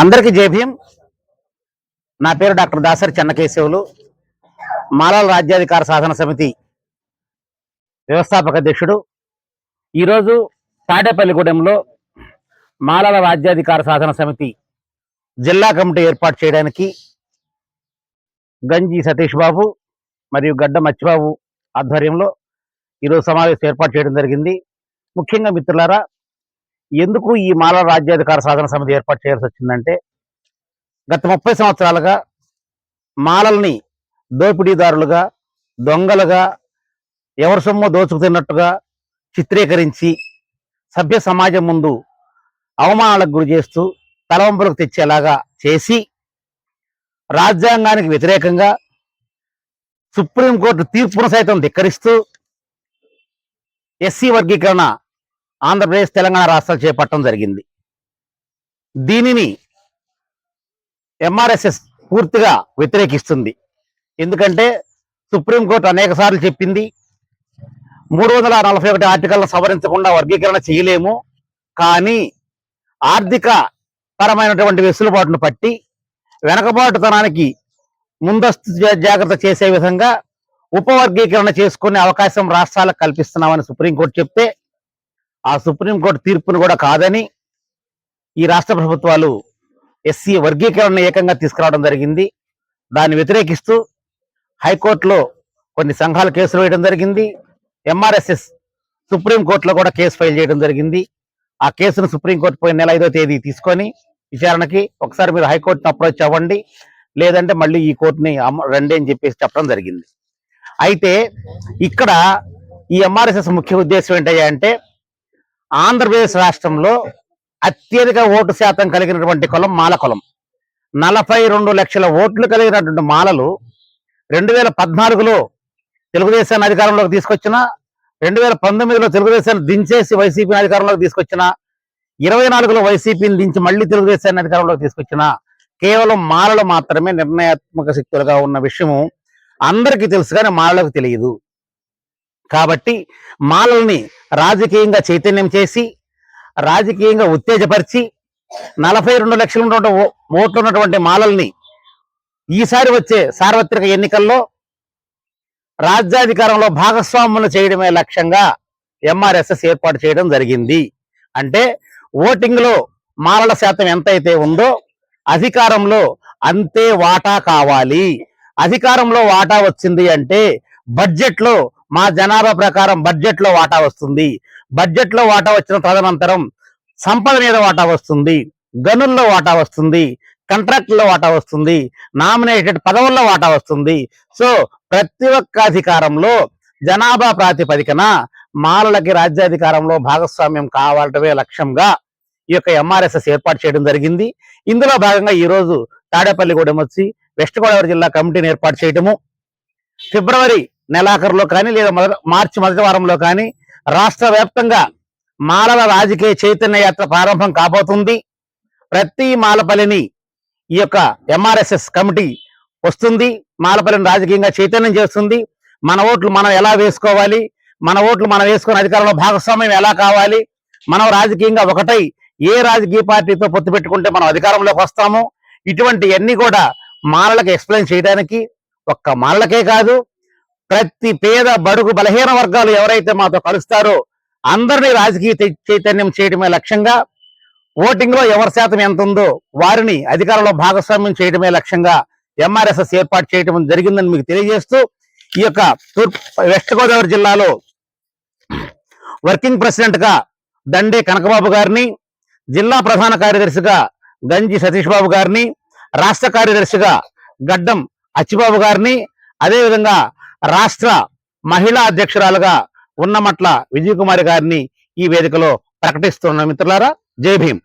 అందరికీ జై నా పేరు డాక్టర్ దాసరి చెన్నకేశవులు. మాలాల రాజ్యాధికార సాధన సమితి వ్యవస్థాపక అధ్యక్షుడు. ఈరోజు తాడేపల్లిగూడెంలో మాలాల రాజ్యాధికార సాధన సమితి జిల్లా కమిటీ ఏర్పాటు చేయడానికి గంజి సతీష్ బాబు మరియు గడ్డ మచ్చిబాబు ఆధ్వర్యంలో ఈరోజు సమావేశం ఏర్పాటు చేయడం జరిగింది. ముఖ్యంగా మిత్రులారా ఎందుకు ఈ మాల రాజ్యాధికార సాధన సమితి ఏర్పాటు చేయాల్సి వచ్చిందంటే గత ముప్పై సంవత్సరాలుగా మాలల్ని దోపిడీదారులుగా దొంగలుగా ఎవరి సొమ్ము దోచుకుతున్నట్టుగా చిత్రీకరించి సభ్య సమాజం ముందు అవమానాలకు గురి చేస్తూ తలవంపులకు తెచ్చేలాగా చేసి రాజ్యాంగానికి వ్యతిరేకంగా సుప్రీంకోర్టు తీర్పును సైతం ధిక్కరిస్తూ ఎస్సీ వర్గీకరణ ఆంధ్రప్రదేశ్ తెలంగాణ రాష్ట్రాలు చేపట్టడం జరిగింది. దీనిని ఎంఆర్ఎస్ఎస్ పూర్తిగా వ్యతిరేకిస్తుంది. ఎందుకంటే సుప్రీంకోర్టు అనేక సార్లు చెప్పింది మూడు వందల నలభై ఒకటి ఆర్టికల్ను సవరించకుండా వర్గీకరణ చేయలేము. కానీ ఆర్థిక పరమైనటువంటి వెసులుబాటును పట్టి వెనకబాటుతనానికి ముందస్తు జాగ్రత్త చేసే విధంగా ఉపవర్గీకరణ చేసుకునే అవకాశం రాష్ట్రాలకు కల్పిస్తున్నామని సుప్రీంకోర్టు చెప్తే ఆ సుప్రీంకోర్టు తీర్పును కూడా కాదని ఈ రాష్ట్ర ప్రభుత్వాలు ఎస్సీ వర్గీకరణ ఏకంగా తీసుకురావడం జరిగింది. దాన్ని వ్యతిరేకిస్తూ హైకోర్టులో కొన్ని సంఘాలు కేసులు వేయడం జరిగింది. ఎంఆర్ఎస్ఎస్ సుప్రీంకోర్టులో కూడా కేసు ఫైల్ చేయడం జరిగింది. ఆ కేసును సుప్రీంకోర్టు పోయిన నెల ఐదో తేదీ తీసుకొని విచారణకి ఒకసారి మీరు హైకోర్టును అప్రోచ్ అవ్వండి. లేదంటే మళ్ళీ ఈ కోర్టుని రండి అని చెప్పేసి చెప్పడం జరిగింది. అయితే ఇక్కడ ఈ ఎంఆర్ఎస్ఎస్ ముఖ్య ఉద్దేశం ఏంటయ్యా అంటే ఆంధ్రప్రదేశ్ రాష్ట్రంలో అత్యధిక ఓటు శాతం కలిగినటువంటి కులం మాల కులం. నలభై రెండు లక్షల ఓట్లు కలిగినటువంటి మాలలు రెండు వేల పద్నాలుగులో తెలుగుదేశాన్ని అధికారంలోకి తీసుకొచ్చిన రెండు వేల పంతొమ్మిదిలో తెలుగుదేశాన్ని దించేసి వైసీపీని అధికారంలోకి తీసుకొచ్చిన ఇరవై నాలుగులో వైసీపీని దించి మళ్ళీ తెలుగుదేశాన్ని అధికారంలోకి తీసుకొచ్చిన కేవలం మాలలు మాత్రమే నిర్ణయాత్మక శక్తులుగా ఉన్న విషయము అందరికీ తెలుసు కానీ మాలలకు తెలియదు. కాబట్టి మాలల్ని రాజకీయంగా చైతన్యం చేసి రాజకీయంగా ఉత్తేజపరిచి నలభై రెండు లక్షలు ఉన్నటువంటి ఓ- ఓట్లు ఉన్నటువంటి మాలల్ని ఈసారి వచ్చే సార్వత్రిక ఎన్నికల్లో రాజ్యాధికారంలో భాగస్వాములు చేయడమే లక్ష్యంగా ఎంఆర్ఎస్ఎస్ ఏర్పాటు చేయడం జరిగింది. అంటే ఓటింగ్లో మాలల శాతం ఎంతైతే ఉందో అధికారంలో అంతే వాటా కావాలి. అధికారంలో వాటా వచ్చింది అంటే బడ్జెట్లో మా జనాభా ప్రకారం బడ్జెట్లో వాటా వస్తుంది. బడ్జెట్లో వాటా వచ్చిన తదనంతరం సంపద మీద వాటా వస్తుంది. గనుల్లో వాటా వస్తుంది. కాంట్రాక్ట్లో వాటా వస్తుంది. నామినేటెడ్ పదవుల్లో వాటా వస్తుంది. సో ప్రతి ఒక్క అధికారంలో జనాభా ప్రాతిపదికన మాలలకి రాజ్యాధికారంలో భాగస్వామ్యం కావాలటమే లక్ష్యంగా ఈ యొక్క ఎంఆర్ఎస్ఎస్ ఏర్పాటు చేయడం జరిగింది. ఇందులో భాగంగా ఈరోజు తాడేపల్లిగూడెం వచ్చి వెస్ట్ గోదావరి జిల్లా కమిటీని ఏర్పాటు చేయటము. ఫిబ్రవరి నెలాఖరులో కానీ లేదా మొదట మార్చి మొదటి వారంలో కానీ రాష్ట్ర వ్యాప్తంగా మాలల రాజకీయ చైతన్య యాత్ర ప్రారంభం కాబోతుంది. ప్రతి మాలపల్లిని ఈ యొక్క ఎంఆర్ఎస్ఎస్ కమిటీ వస్తుంది. మాలపల్లిని రాజకీయంగా చైతన్యం చేస్తుంది. మన ఓట్లు మనం ఎలా వేసుకోవాలి? మన ఓట్లు మనం వేసుకున్న అధికారంలో భాగస్వామ్యం ఎలా కావాలి? మనం రాజకీయంగా ఒకటై ఏ రాజకీయ పార్టీతో పొత్తు పెట్టుకుంటే మనం అధికారంలోకి వస్తాము? ఇటువంటి అన్ని కూడా మాలలకు ఎక్స్ప్లెయిన్ చేయడానికి ఒక్క మాలలకే కాదు ప్రతి పేద బడుగు బలహీన వర్గాలు ఎవరైతే మాతో కలుస్తారో అందరినీ రాజకీయ చైతన్యం చేయడమే లక్ష్యంగా ఓటింగ్లో ఎవరి శాతం ఎంత ఉందో వారిని అధికారంలో భాగస్వామ్యం చేయడమే లక్ష్యంగా ఎంఆర్ఎస్ఎస్ ఏర్పాటు చేయడం జరిగిందని మీకు తెలియజేస్తూ ఈ యొక్క తూర్పు వెస్ట్ గోదావరి జిల్లాలో వర్కింగ్ ప్రెసిడెంట్గా దండే కనకబాబు గారిని జిల్లా ప్రధాన కార్యదర్శిగా గంజి సతీష్ బాబు గారిని రాష్ట్ర కార్యదర్శిగా గడ్డం అచ్చిబాబు గారిని అదేవిధంగా రాష్ట్ర మహిళా అధ్యక్షురాలుగా ఉన్నమట్ల విజయకుమారి గారిని ఈ వేదికలో ప్రకటిస్తున్న మిత్రులారా. జై భీమ్.